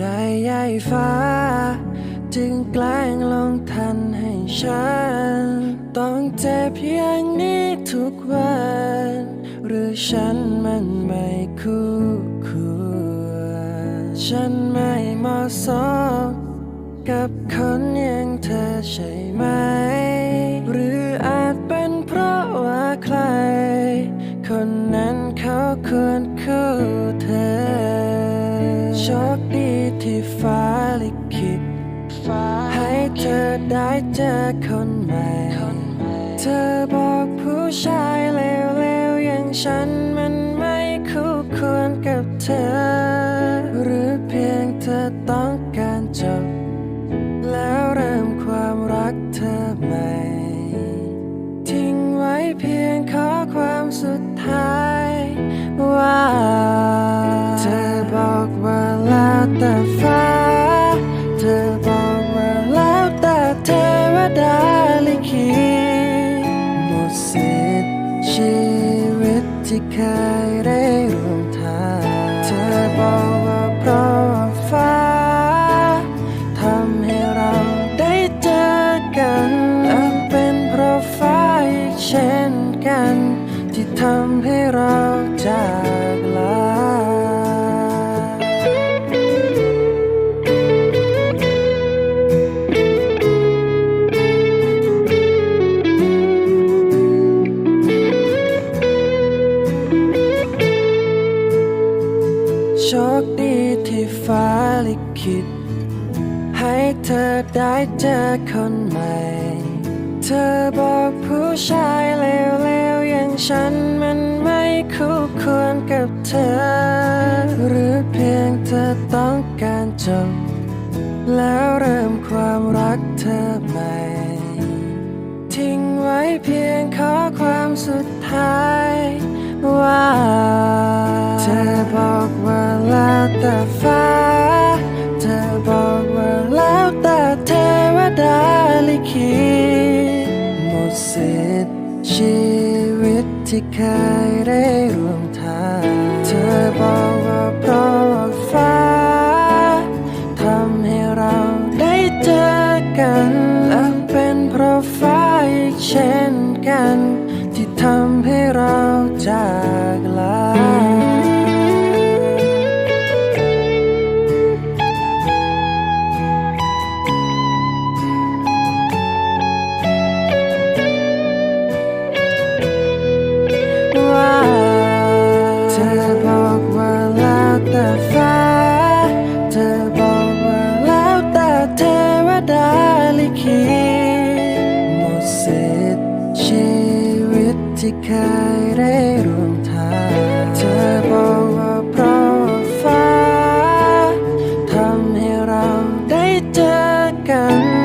ได้ยายฟ้า จึงแกล้งลงทันให้ฉัน ต้องเจ็บอย่างนี้ทุกวัน หรือฉันมันไม่คู่ควรฉันไม่เหมาะสมกับคนอย่างเธอใช่ไหม หรืออาจเป็นเพราะว่าใคร คนนั้นเขาควรคู่เธอ ชคดีที่ฟ้าลิขิตให้เธอได้เจอคนใหม่ เธอบอกผู้ชายเลวๆอย่างฉันมันไม่คู่ควรกับเธอ หรือเพียงเธอต้องการจบ แล้วเริ่มความรักเธอใหม่ ทิ้งไว้เพียงขอความสุดท้าย ที่เคยได้ร่วมทางเธอบอกว่าเพราะฟ้าทำให้เราได้เจอกันและเป็นเพราะฟ้าอีกเช่นกัน ที่ทำให้เราจากลา ฟ้าลิขิตให้เธอได้เจอคนใหม่ เธอบอกผู้ชายเลวๆอย่างฉันมันไม่คู่ควรกับเธอ หรือเพียงเธอต้องการจบ แล้วเริ่มความรักเธอใหม่ ทิ้งไว้เพียงขอความสุดท้ายว่า เธอบอกว่าแล้วแต่ฟ้า สิทธิ์ชีวิตที่เคยได้ร่วมทางเธอบอกว่าเพราะว่าฟ้าทำให้เราได้เจอกันและเป็นเพราะฟ้าอีกเช่นกัน ธอบอกว่าแล้วแต่ฟ้า เธอบอกว่าแล้วแต่เทวดาลิขิตหมดสิทธิ์ชีวิตที่เคยได้ร่วมทาง เธอบอกว่าเพราะฟ้าทำให้เราได้เจอกัน